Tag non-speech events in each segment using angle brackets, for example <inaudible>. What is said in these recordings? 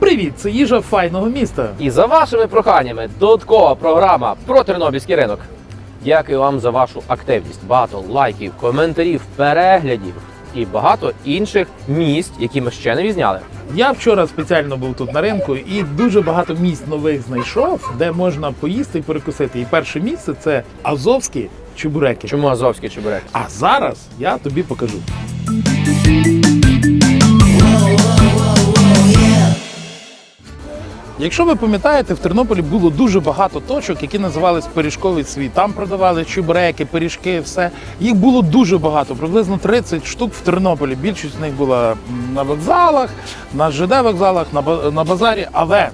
Привіт, це їжа файного міста. І за вашими проханнями додаткова програма про тернопільський ринок. Дякую вам за вашу активність. Багато лайків, коментарів, переглядів і багато інших місць, які ми ще не візняли. Я вчора спеціально був тут на ринку і дуже багато місць нових знайшов, де можна поїсти і перекусити. І перше місце це азовські чебуреки. Чому азовський чебурек? А зараз я тобі покажу. Якщо ви пам'ятаєте, в Тернополі було дуже багато точок, які називались пиріжковий світ. Там продавали чубреки, пиріжки, все. Їх було дуже багато, приблизно 30 штук в Тернополі. Більшість з них була на вокзалах, на ЖД вокзалах, на, базарі. Але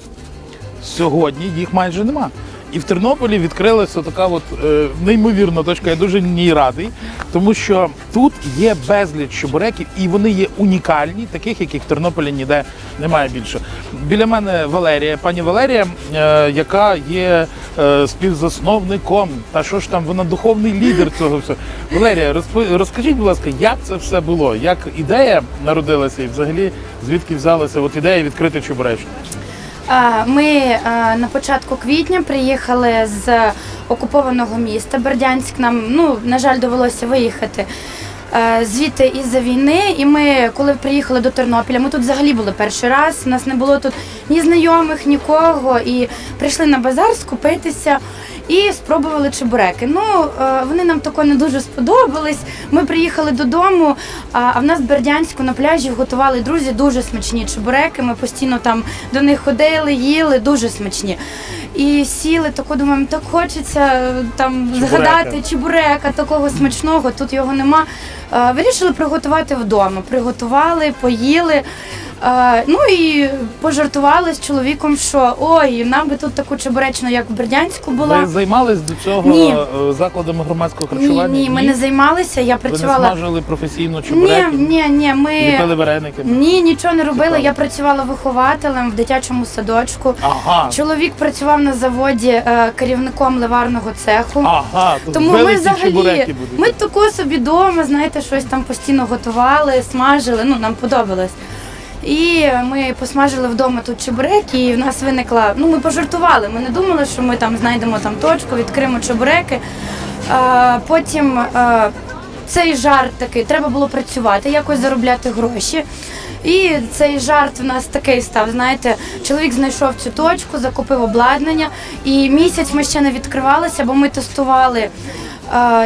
сьогодні їх майже нема. І в Тернополі відкрилася така от е, неймовірна точка. Я дуже ній радий, тому що тут є безліч чебуреків, і вони є унікальні, таких, яких в Тернополі ніде немає більше. Біля мене Валерія, пані Валерія, е, яка є е, співзасновником, та що ж там, вона духовний лідер цього всього. Валерія, розпо- розкажіть, будь ласка, як це все було? Як ідея народилася і взагалі звідки взялася от ідея відкрити чебуречну? Ми на початку квітня приїхали з окупованого міста Бердянськ. Нам, ну, на жаль, довелося виїхати звідти із-за війни. І ми, коли приїхали до Тернопіля, ми тут взагалі були перший раз. У нас не було тут ні знайомих, нікого. І прийшли на базар скупитися. І спробували чебуреки. Ну е, вони нам тако не дуже сподобались. Ми приїхали додому, а в нас в Бердянську на пляжі готували друзі дуже смачні чебуреки. Ми постійно там до них ходили, їли, дуже смачні. І сіли, тако думаємо, так хочеться е, там Чебурека. згадати чебурека, такого смачного, тут його нема. Е, Вирішили приготувати вдома. Приготували, поїли. Ну і пожартували з чоловіком, що ой, нам би тут таку чебуречну, як в Бердянську була. Ви займались до цього Ні. е, закладами громадського Ні, харчування? ні, ми не займалися. Я Ви не працювала. смажили професійно Ні, чебуреки? ні, ні, ми Ліпили вареники? ні, нічого не робили. Цікаво. Я працювала вихователем в дитячому садочку. Ага. Чоловік працював на заводі е, керівником ливарного цеху. Ага, тут Тому ми взагалі ми тако собі вдома, знаєте, щось там постійно готували, смажили. Ну нам подобалось. І ми посмажили вдома тут чебуреки, і в нас виникла. Ну ми пожартували. Ми не думали, що ми там знайдемо там точку, відкриємо чебуреки. А, потім а, цей жарт такий, треба було працювати, якось заробляти гроші. І цей жарт в нас такий став. Знаєте, чоловік знайшов цю точку, закупив обладнання, і місяць ми ще не відкривалися, бо ми тестували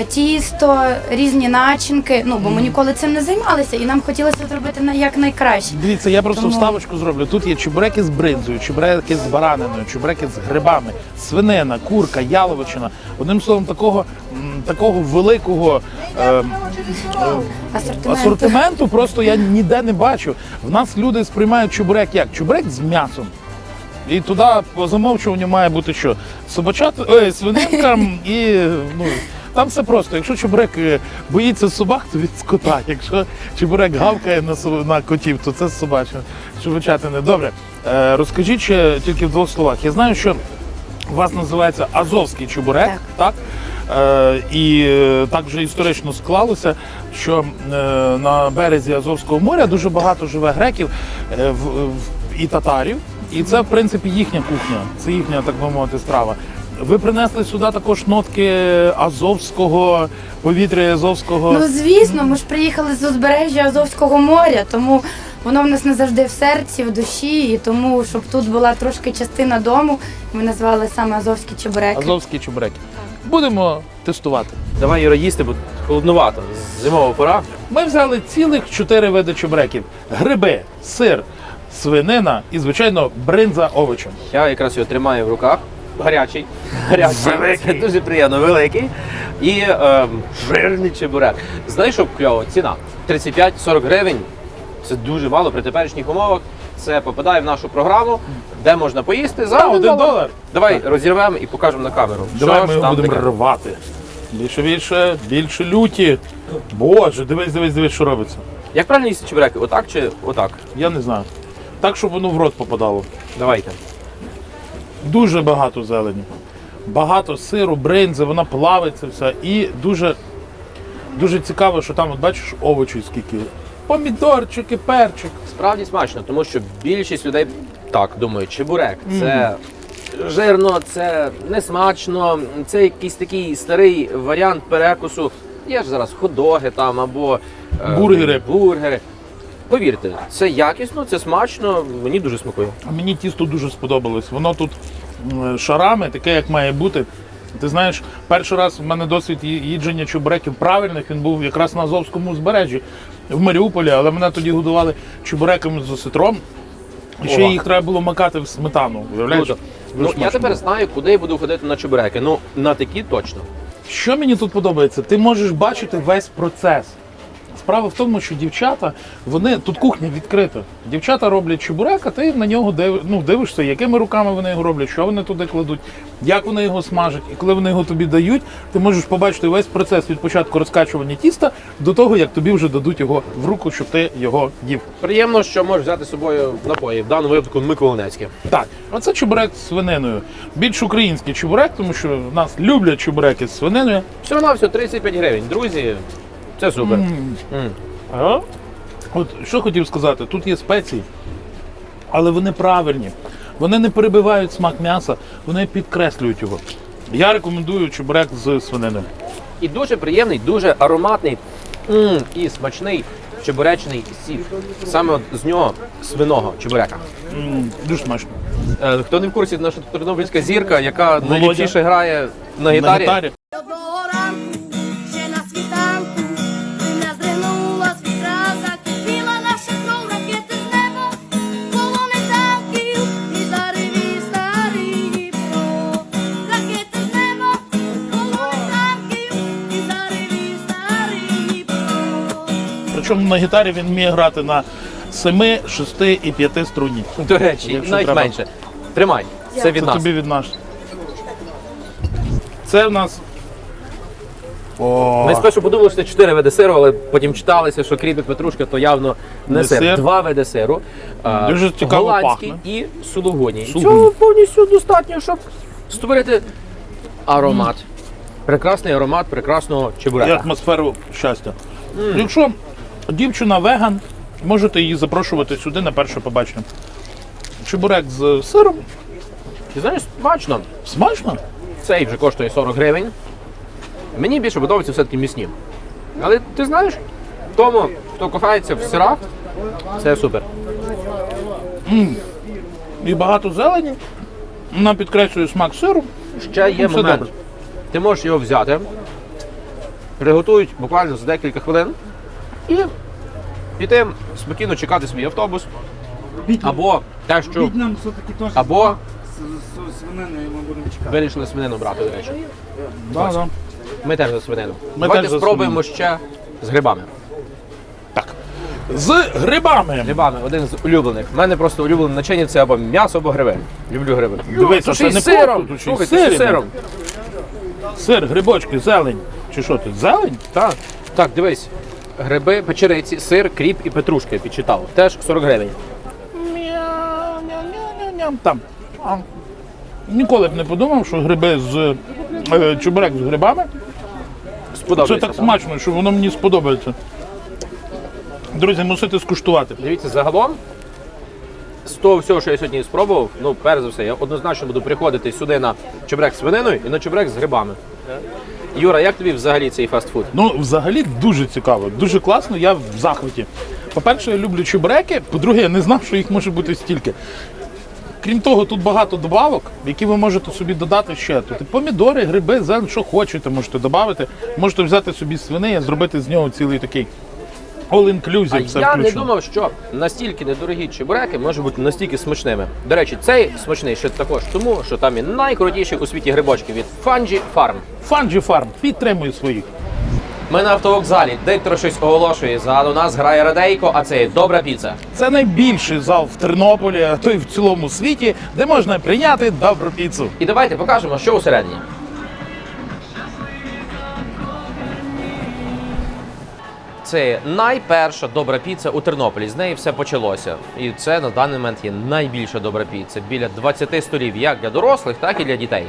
тісто, різні начинки. Ну бо ми ніколи цим не займалися, і нам хотілося зробити на як найкраще. Дивіться, я просто Тому- вставочку зроблю. Тут є чебуреки з бринзою, чебуреки з бараниною, чебуреки з грибами, свинина, курка, яловичина. Одним словом, такого, м, такого великого е, е, Асортимент. асортименту просто я ніде не бачу. В нас люди сприймають чебурек як? Чебурек з м'ясом. І туди по замовчуванню має бути що? Собачат, ой, свининка і ну. Там все просто. Якщо чебурек е, боїться собак, то від скота. Якщо чебурек гавкає на, на котів, то це собаче. Чебуречатини. Добре. Е, розкажіть ще тільки в двох словах. Я знаю, що у вас називається Азовський чебурек, так? Е, і так вже історично склалося, що е, на березі Азовського моря дуже багато живе греків е, в, в, і татарів. І це, в принципі, їхня кухня, це їхня, так би мовити, страва. Ви принесли сюди також нотки азовського повітря, азовського. Ну звісно, ми ж приїхали з узбережжя Азовського моря, тому воно в нас не завжди в серці, в душі, і тому, щоб тут була трошки частина дому, ми назвали саме Азовські чебуреки. Азовські чебуреки. Будемо тестувати. Давай Юра їсти, бо холоднувато. Зимова пора. Ми взяли цілих чотири види чебуреків: гриби, сир, свинина і, звичайно, бринза овочем. Я якраз його тримаю в руках. Гарячий. Гарячий. Великий. Це дуже приємно, великий. І ем, жирний чебурек. Знаєш, що кльово? Ціна 35-40 гривень. Це дуже мало при теперішніх умовах. Це попадає в нашу програму, де можна поїсти за За один один долар. долар. Давай розірвемо і покажемо на камеру. Давай що ми ж його там будемо таке. рвати. Більше, більше, більше люті. Боже, дивись, дивись, дивись, що робиться. Як правильно їсти чебуреки? Отак чи отак? Я не знаю. Так, щоб воно в рот попадало. Давайте. Дуже багато зелені. Багато сиру, бринзи, вона плавиться вся. І дуже, дуже цікаво, що там, от бачиш, овочів скільки. Помідорчики, перчик. Справді смачно, тому що більшість людей Так, думаю, чебурек. Це жирно, це несмачно, це якийсь такий старий варіант перекусу. Є ж зараз ходоги там або е, Бургери. бургери. Повірте, це якісно, це смачно, мені дуже смакує. А Мені тісто дуже сподобалось. Воно тут шарами, таке, як має бути. Ти знаєш, перший раз в мене досвід їдження чебуреків правильних, він був якраз на Азовському узбережжі в Маріуполі, але мене тоді годували чебуреками з осетром. І ще їх треба було макати в сметану. Круто. Ну, я тепер знаю, куди я буду ходити на чебуреки. Ну, на такі точно. Що мені тут подобається? Ти можеш бачити весь процес. Справа в тому, що дівчата, вони тут кухня відкрита. Дівчата роблять чебурек, а ти на нього див, ну, дивишся, якими руками вони його роблять, що вони туди кладуть, як вони його смажать. І коли вони його тобі дають, ти можеш побачити весь процес від початку розкачування тіста до того, як тобі вже дадуть його в руку, щоб ти його їв. Приємно, що можеш взяти з собою напої. В даному випадку Миколинецьке. Так, оце чебурек з свининою. Більш український чебурек, тому що в нас люблять чебуреки з свининою. Все на все 35 гривень. Друзі, це супер. М. А? От що хотів сказати, тут є спеції, але вони правильні. Вони не перебивають смак м'яса, вони підкреслюють його. Я рекомендую чебурек з свининою. І дуже приємний, дуже ароматний м, і смачний чебуречний сік. Саме от з нього свиного чебурека. М, Дуже смачно. Е, хто не в курсі, наша тернопільська зірка, яка Володя. найліпшіше грає на На гітарі. гітарі. Одного на гітарі він вміє грати на 7, 6 і 5 струні. До речі, Якщо навіть треба. менше. Тримай, це від Це нас. тобі від нас. Це в нас. О, Ми спершу подумали, що це 4 види сиру, але потім читалися, що кріп і петрушка то явно не Не сир. сир. Два види сиру. А, Дуже цікаво голландський пахне. і. Сулугуні. Цього повністю достатньо, щоб створити аромат. Прекрасний аромат прекрасного і чебурека. атмосферу щастя. Якщо дівчина веган, можете її запрошувати сюди на перше побачення. Чебурек з сиром. Ти знаєш, смачно. Смачно? Цей вже коштує 40 гривень. Мені більше подобаються все-таки місні. Але ти знаєш, тому, хто кохається в сирах, це супер. І багато зелені. Вона підкреслює смак сиру. Ще є Все момент. добре. Ти можеш його взяти, приготують буквально за декілька хвилин і піти спокійно чекати свій автобус. Або те, що нам все-таки теж або ми будемо чекати. вирішили свинину брати, до речі. Да, да. Ми теж за свинину. Ми Давайте теж за спробуємо ще з грибами. Так. З грибами. Грибами один з улюблених. У мене просто улюблене начиння це або м'ясо, або гриби. Люблю гриби. А ще це не сиром. просто, тут ще й Слухай, це ще сир сиром. Сир, грибочки, зелень. Чи що тут? Зелень? Так, так, дивись. Гриби, печериці, сир, кріп і петрушки я підчитав. Теж 40 гривень. Там. Ніколи б не подумав, що гриби з е, з грибами. Це Сподобається. так смачно, що воно мені сподобається. Друзі, мусите скуштувати. Дивіться, загалом, з того всього, що я сьогодні спробував, ну, перш за все, я однозначно буду приходити сюди на чебрек з свининою і на чебрек з грибами. Юра, як тобі взагалі цей фастфуд? Ну, взагалі дуже цікаво, дуже класно, я в захваті. По-перше, я люблю чебуреки, по-друге, я не знав, що їх може бути стільки. Крім того, тут багато добавок, які ви можете собі додати ще. Тут і помідори, гриби, зелень, що хочете, можете додати. Можете взяти собі свини і зробити з нього цілий такий all-inclusive. А все я не думав, що настільки недорогі чебуреки можуть бути настільки смачними. До речі, цей смачний ще також тому, що там є найкрутіші у світі грибочки від Fungi Farm. Фанджі Фарм підтримує своїх. Ми на автовокзалі, диктор щось оголошує. Ззаду нас грає радейко, а це є добра піца. Це найбільший зал в Тернополі, а то й в цілому світі, де можна прийняти добру піцу. І давайте покажемо, що усередині. Це найперша добра піца у Тернополі. З неї все почалося. І це на даний момент є найбільша добра піца. Біля 20 столів як для дорослих, так і для дітей.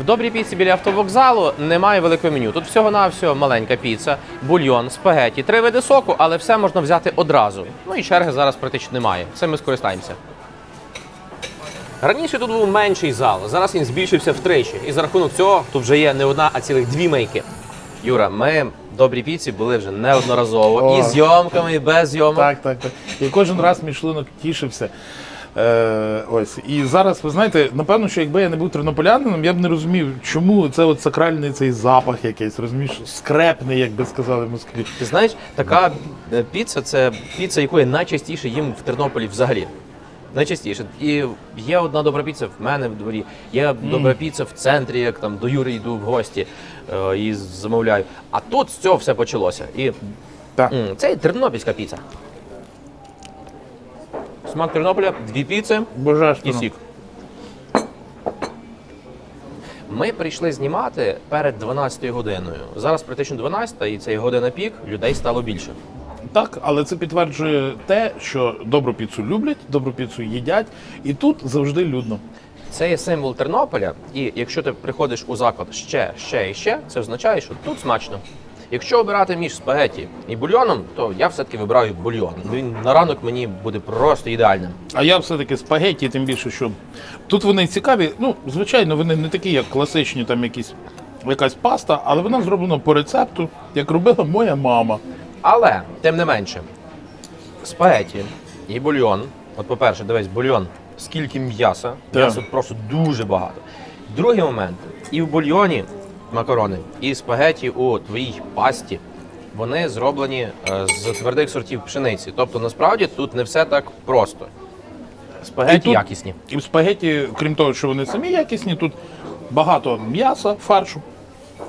В добрій піці біля автовокзалу немає великого меню. Тут всього-навсього маленька піца, бульйон, спагеті, три види соку, але все можна взяти одразу. Ну і черги зараз практично немає. Це ми скористаємося. Раніше тут був менший зал, зараз він збільшився втричі. І за рахунок цього тут вже є не одна, а цілих дві мейки. Юра, ми в добрій піці були вже неодноразово. О. І зйомками, і без зйомок. Так, так, так. І кожен раз мій шлунок тішився. Е, ось. І зараз, ви знаєте, напевно, що якби я не був тернополянином, я б не розумів, чому це от сакральний цей запах якийсь, розумієш, скрепний, як би сказали москві. Ти знаєш, така е, піца це піца, яку я найчастіше їм в Тернополі взагалі. Найчастіше. І є одна добра піца в мене в дворі, є добра піца в центрі, як там до Юри йду в гості і замовляю. А тут з цього все почалося. І Так. м, це і тернопільська піца. Смак Тернополя, дві піци і Божественно. сік. Ми прийшли знімати перед 12 годиною. Зараз практично 12 і це є година пік, людей стало більше. Так, але це підтверджує те, що добру піцу люблять, добру піцу їдять, і тут завжди людно. Це є символ Тернополя, і якщо ти приходиш у заклад ще, ще і ще, це означає, що тут смачно. Якщо обирати між спагеті і бульйоном, то я все-таки вибираю бульйон. Він на ранок мені буде просто ідеальним. А я все-таки спагетті, тим більше, що тут вони цікаві. Ну, звичайно, вони не такі, як класичні, там якісь якась паста, але вона зроблена по рецепту, як робила моя мама. Але, тим не менше, спагеті і бульйон. От, по-перше, дивись, бульйон, скільки м'яса, Так. м'яса просто дуже багато. Другий момент, і в бульйоні макарони, і спагеті у твоїй пасті. Вони зроблені е, з твердих сортів пшениці. Тобто, насправді тут не все так просто. Спагеті тут- якісні. І в спагеті, крім того, що вони самі якісні, тут багато м'яса, фаршу,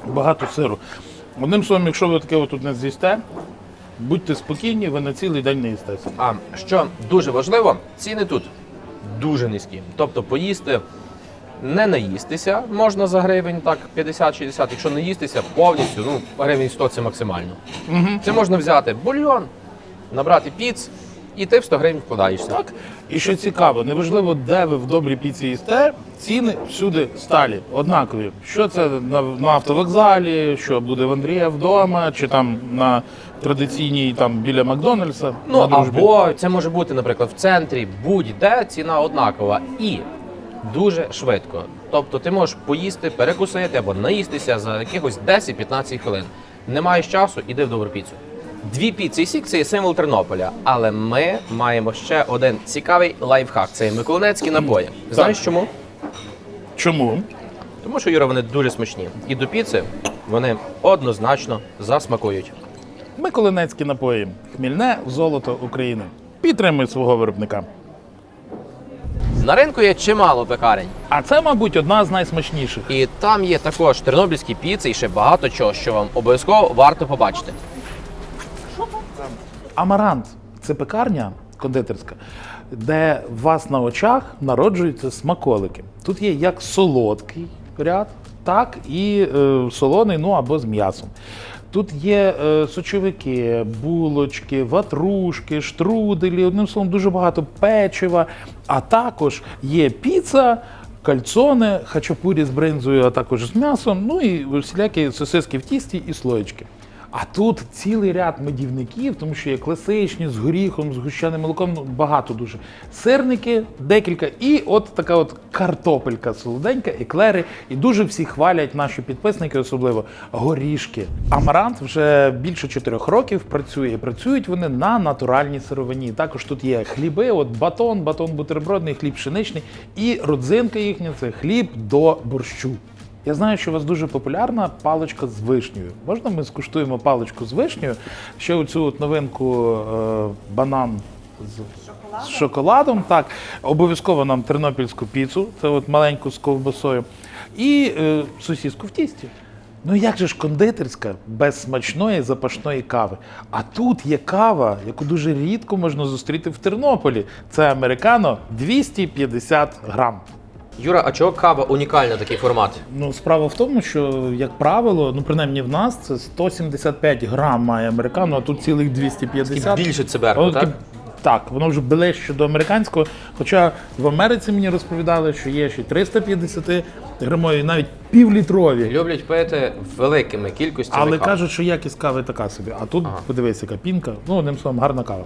багато сиру. Одним словом, якщо ви таке отут не з'їсте, будьте спокійні, ви на цілий день не їстеся. А що дуже важливо, ціни тут дуже низькі. Тобто поїсти, не наїстися можна за гривень, так 50-60. Якщо не їстися повністю, ну гривень 100 це максимально. Це можна взяти бульйон, набрати піц, і ти в 100 гривень вкладаєшся. Так? І що цікаво, неважливо, де ви в добрій піці їсте, ціни всюди сталі, однакові. Що це на, на автовокзалі, що буде в Андрія вдома, чи там на традиційній там біля Макдональдса. Ну на дружбі. або це може бути, наприклад, в центрі будь-де ціна однакова і дуже швидко. Тобто ти можеш поїсти, перекусити або наїстися за якихось 10-15 хвилин. Не маєш часу, іди в добру піцу. Дві піци і сік це є символ Тернополя, але ми маємо ще один цікавий лайфхак. Це є миколинецькі напої. Знаєш чому? Чому? Тому що Юра, вони дуже смачні. І до піци вони однозначно засмакують. Миколинецькі напої. Хмільне золото України. Підтримуй свого виробника. На ринку є чимало пекарень. А це, мабуть, одна з найсмачніших. І там є також тернопільські піци і ще багато чого, що вам обов'язково варто побачити. Амарант це пекарня кондитерська, де у вас на очах народжуються смаколики. Тут є як солодкий ряд, так і е, солоний, ну або з м'ясом. Тут є е, сочовики, булочки, ватрушки, штруделі, одним словом, дуже багато печива. А також є піца, кальцоне, хачапурі з бринзою, а також з м'ясом, ну і всілякі сосиски в тісті і слоєчки. А тут цілий ряд медівників, тому що є класичні з горіхом, з гущаним молоком, ну, багато дуже. Сирники, декілька, і от така от картопелька солоденька, еклери. І дуже всі хвалять наші підписники, особливо горішки. Амарант вже більше чотирьох років працює. Працюють вони на натуральній сировині. Також тут є хліби, от батон, батон бутербродний, хліб пшеничний, і родзинка їхня це хліб до борщу. Я знаю, що у вас дуже популярна паличка з вишнею. Можна ми скуштуємо паличку з вишнею? Ще оцю от новинку е, банан з, з шоколадом. Так, обов'язково нам тернопільську піцу, це от маленьку з ковбасою, і е, сосіску в тісті. Ну як же ж кондитерська без смачної запашної кави? А тут є кава, яку дуже рідко можна зустріти в Тернополі. Це американо 250 грам. Юра, а чого кава унікальна такий формат? Ну, справа в тому, що, як правило, ну принаймні в нас це 175 грам має американо, а тут цілих 250. І більше циберку, Воно так? таке- Так, воно вже ближче до американського. Хоча в Америці мені розповідали, що є ще 350 грамові, навіть півлітрові. Люблять пити великими кількостями. Але кави. кажуть, що якість кави така собі. А тут подивись, яка пінка. Ну, одним словом, гарна кава.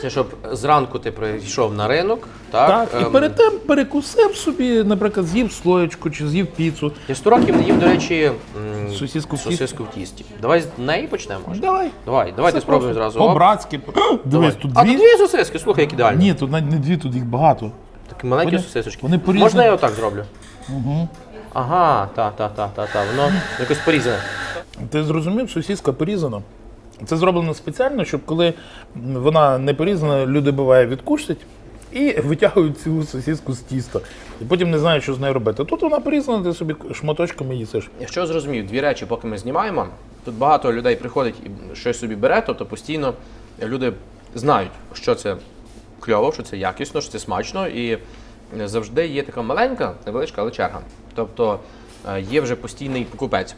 Це щоб зранку ти прийшов на ринок, так? Так, і ем, перед тим перекусив собі, наприклад, з'їв слоєчку чи з'їв піцу. Я 100 років не їв, до речі, м, Сосиску в тісті. сосиску в тісті. Давай з неї почнемо. може? Давай. Давай, давайте спробуємо зразу. Оп. По-братськи. <gasps> Дивись, тут А дві. тут дві сосиски, слухай, як ідеально. Ні, тут навіть не дві, тут їх багато. Такі маленькі Вони- сосисочки. вони порізані. Можна я отак зроблю? Угу. Ага, та, та, та, та, та. Воно якось порізане. Ти зрозумів, сосиска порізана. Це зроблено спеціально, щоб коли вона не порізана, люди буває відкушать і витягують цю сосиску з тіста. І потім не знають, що з нею робити. Тут вона порізана, ти собі шматочками їсиш. Якщо зрозумів, дві речі, поки ми знімаємо, тут багато людей приходить і щось собі бере, тобто постійно люди знають, що це кльово, що це якісно, що це смачно, і завжди є така маленька, невеличка, але черга. Тобто е, є вже постійний покупець.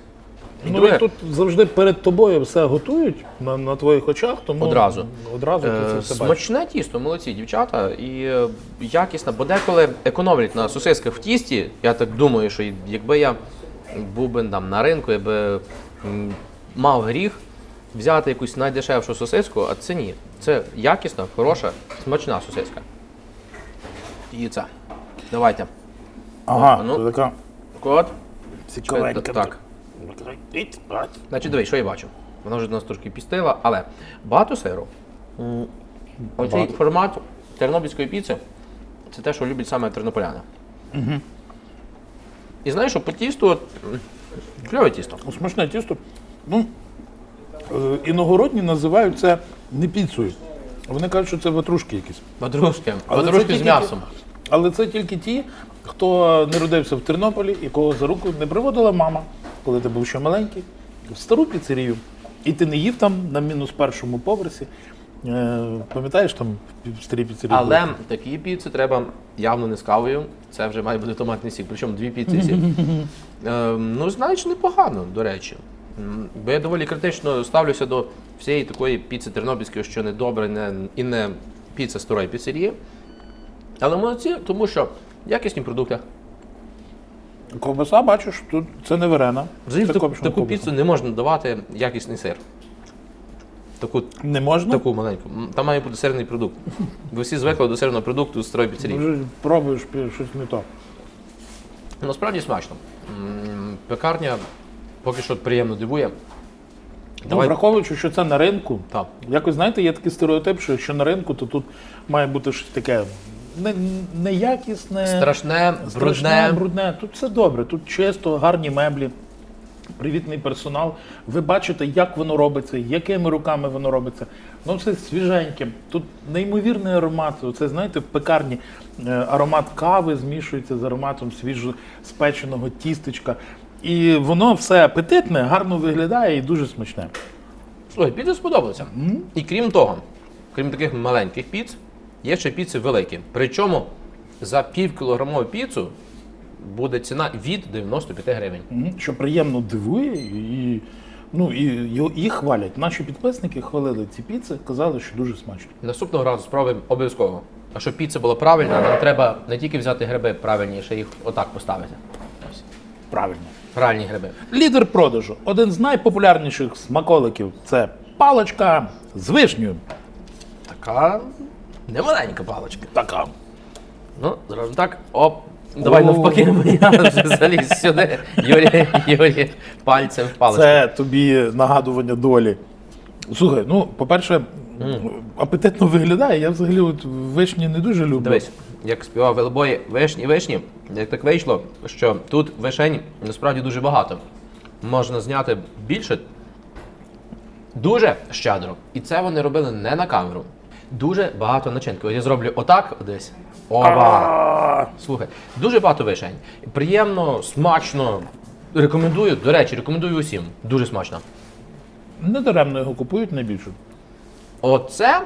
І Ну, друге, і тут завжди перед тобою все готують на, на твоїх очах, тому Одразу. одразу ти це Е, все бачиш. Смачне тісто, молодці дівчата, і е, якісне, бо деколи економлять на сосисках в тісті. Я так думаю, що якби я був би там на ринку, я би м, мав гріх взяти якусь найдешевшу сосиску, а це ні. Це якісна, хороша, смачна сосиска. І це. Давайте. Ага, ну. це така От. цікавенька. Так. Значить, дивись, що я бачу. Вона вже нас трошки пістила, але багато сиру. Оцей Багато. формат тернопільської піци це те, що люблять саме тернополяни. І знаєш, що по тісту кльове тісто. Ну, Смачне тісто. Ну, е, іногородні називають це не піцею. Вони кажуть, що це ватрушки якісь. Ватрушки. Але Ватрушки з тільки- м'ясом. Але це тільки ті, хто не родився в Тернополі, якого за руку не приводила мама, коли ти був ще маленький, в стару піцерію. І ти не їв там на мінус першому поверсі. Е, пам'ятаєш там в старій піцерії? Але були? такі піци треба явно не з кавою. Це вже має бути томатний сік. Причому дві піци сік. <laughs> Е, ну, знаєш, непогано, до речі. Бо я доволі критично ставлюся до всієї такої піци тернопільської, що не добре не, і не піца старої піцерії. Але молодці, тому що якісні продукти. Ковбаса, бачиш, тут це не варена. Взагалі, це таку, таку піцу не можна давати якісний сир. Таку, Не можна? таку маленьку. Там має бути сирний продукт. Ви всі звикли до сирного продукту з. Вже пробуєш щось не то. Насправді смачно. Пекарня поки що приємно дивує. Ну, враховуючи, що це на ринку, Так. якось знаєте, є такий стереотип, що якщо на ринку, то тут має бути щось таке не- неякісне, Страшне, страшне, брудне. брудне. Тут все добре, тут чисто, гарні меблі, привітний персонал. Ви бачите, як воно робиться, якими руками воно робиться. Ну, все свіженьке. Тут неймовірний аромат. Це, знаєте, в пекарні е, аромат кави змішується з ароматом свіжо спеченого тістечка. І воно все апетитне, гарно виглядає і дуже смачне. Слухай, піци сподобалося. І крім того, крім таких маленьких піц, є ще піци великі. Причому за півкілограмову піцу буде ціна від 95 гривень. Мгм, Що приємно дивує, і, ну, і його- їх хвалять. Наші підписники хвалили ці піци, казали, що дуже смачно. Наступного разу спробуємо обов'язково. А щоб піца була правильна, нам треба не тільки взяти гриби правильні, ще їх отак поставити. Ось. Правильно. Правильні гриби. Лідер продажу. Один з найпопулярніших смаколиків це паличка з вишнею. Така немаленька паличка. Така. Ну, зразу так. Оп. Давай навпаки, бо я вже заліз сюди. Юрій, Юрій, пальцем в паличку. Це тобі нагадування долі. Слухай, ну, по-перше, апетитно виглядає. Я взагалі от вишні не дуже люблю. Дивись, як співав Велбой вишні, вишні, як так вийшло, що тут вишень насправді дуже багато. Можна зняти більше дуже щедро. І це вони робили не на камеру. Дуже багато начинки. От я зроблю отак десь. Ова! Слухай, дуже багато вишень. Приємно, смачно. Рекомендую, до речі, рекомендую усім. Дуже смачно. Недаремно його купують найбільше. Оце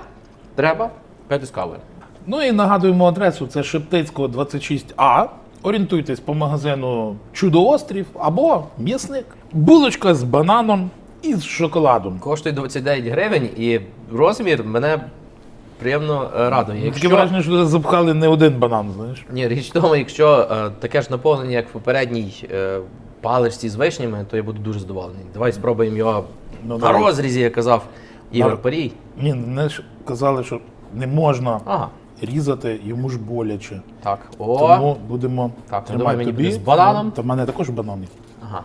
треба пити з кавою. Ну і нагадуємо адресу: це Шептицького 26А. Орієнтуйтесь по магазину Чудо-Острів або м'ясник. Булочка з бананом і з шоколадом. Коштує 29 гривень і розмір мене приємно е, радує. Таке враження, що туди запхали не один банан, знаєш. Ні, річ в тому, якщо е, таке ж наповнення, як в попередній е, паличці з вишнями, то я буду дуже задоволений. Давай спробуємо його Ну, на давай. розрізі, як казав Ігор Давай. Парій. Ні, не ж казали, що не можна Ага. різати, йому ж боляче. Так. О, Тому будемо Так, ну давай мені тобі. з бананом. Ну, Та в мене також банан. є. Ага.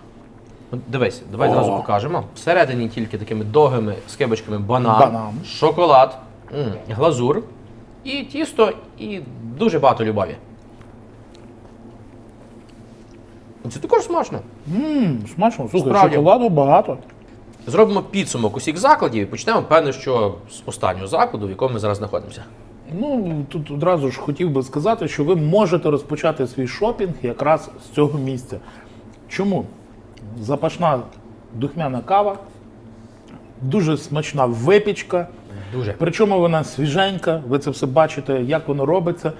От Дивись, давай О. зразу покажемо. Всередині тільки такими довгими скибочками банан, Банан. шоколад, глазур і тісто, і дуже багато любові. Це також смачно. Ммм, смачно, слухай, Справді. шоколаду багато. Зробимо підсумок усіх закладів і почнемо, певно, що з останнього закладу, в якому ми зараз знаходимося. Ну, тут одразу ж хотів би сказати, що ви можете розпочати свій шопінг якраз з цього місця. Чому? Запашна духмяна кава, дуже смачна випічка. Дуже. Причому вона свіженька, ви це все бачите, як воно робиться.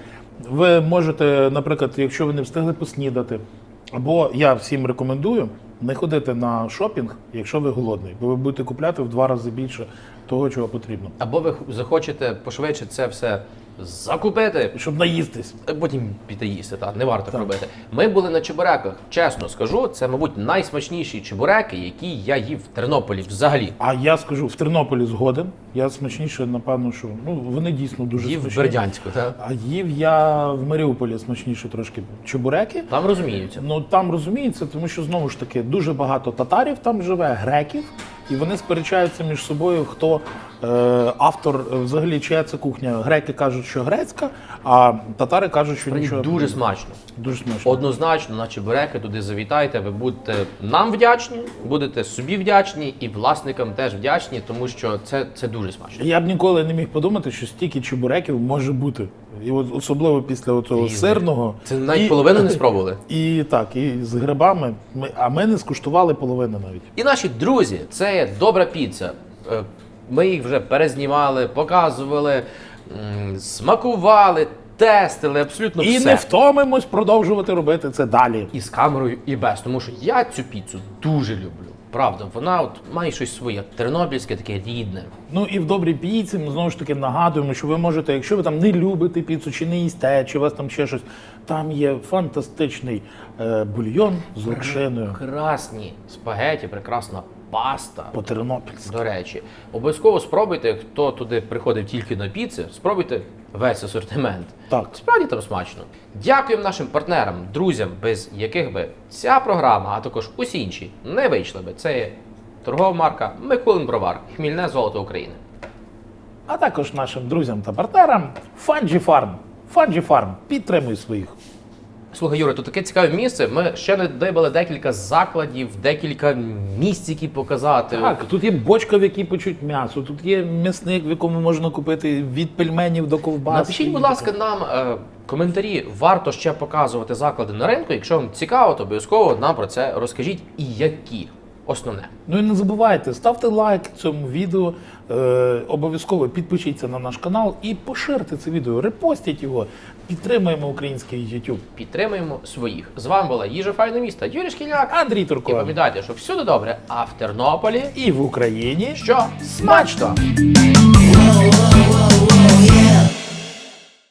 Ви можете, наприклад, якщо ви не встигли поснідати, або я всім рекомендую не ходити на шопінг, якщо ви голодний, бо ви будете купляти в два рази більше того, чого потрібно. Або ви захочете пошвидше це все закупити, Щоб наїстись. а потім піти їсти, так, не варто так. робити. Ми були на чебуреках, чесно скажу, це, мабуть, найсмачніші чебуреки, які я їв в Тернополі взагалі. А я скажу, в Тернополі згоден. Я смачніше, напевно, що ну вони дійсно дуже Їв в смачні. Бердянську, так? А їв я в Маріуполі смачніше трошки чебуреки. Там розуміються. Ну там розуміється, тому що знову ж таки дуже багато татарів там живе, греків, і вони сперечаються між собою, хто е, автор е, взагалі чия це кухня. Греки кажуть, що грецька, а татари кажуть, що Мені нічого дуже смачно. дуже смачно. Однозначно на чебуреки туди завітайте. Ви будете нам вдячні, будете собі вдячні і власникам теж вдячні, тому що це, це дуже смачно. Я б ніколи не міг подумати, що стільки чебуреків може бути. І от особливо після цього сирного. Це навіть І- половину не спробували. <laughs> І так, і з грибами. Ми, а ми не скуштували половини навіть. І наші друзі, це є добра піца. Е, Ми їх вже перезнімали, показували, смакували, тестили абсолютно І все. не втомимось продовжувати робити це далі. І з камерою, і без. Тому що я цю піцу дуже люблю. Правда, вона от має щось своє тернопільське, таке рідне. Ну і в добрій піці ми знову ж таки нагадуємо, що ви можете, якщо ви там не любите піцу, чи не їсте, чи у вас там ще щось, там є фантастичний е, бульйон з локшиною Прекрасні спагеті, прекрасна паста. по тернопільськи. До речі, обов'язково спробуйте, хто туди приходив тільки на піци, спробуйте весь асортимент. Так. Справді там смачно. Дякуємо нашим партнерам, друзям, без яких би ця програма, а також усі інші не вийшли би. Це є торгова марка Миколин Бровар, хмільне золото України. А також нашим друзям та партнерам Фанджі Фарм. Фанджі Фарм. Підтримуй своїх. Слухай, Юра, тут таке цікаве місце. Ми ще не дибали декілька закладів, декілька місць, які показати. Так, тут є бочка, в якій печуть м'ясо, тут є м'ясник, в якому можна купити від пельменів до ковбас. Напишіть, будь ласка, нам е, коментарі. Варто ще показувати заклади на ринку. Якщо вам цікаво, то обов'язково нам про це розкажіть. І які основне. Ну і не забувайте, ставте лайк цьому відео, е, обов'язково підпишіться на наш канал і поширте це відео, репостіть його, підтримуємо український YouTube. Підтримуємо своїх. З вами була їжа файне міста Юрій Шкільняк. Андрій І Турко. пам'ятайте, що всюди добре, а в Тернополі І в Україні що смачно! Смачно!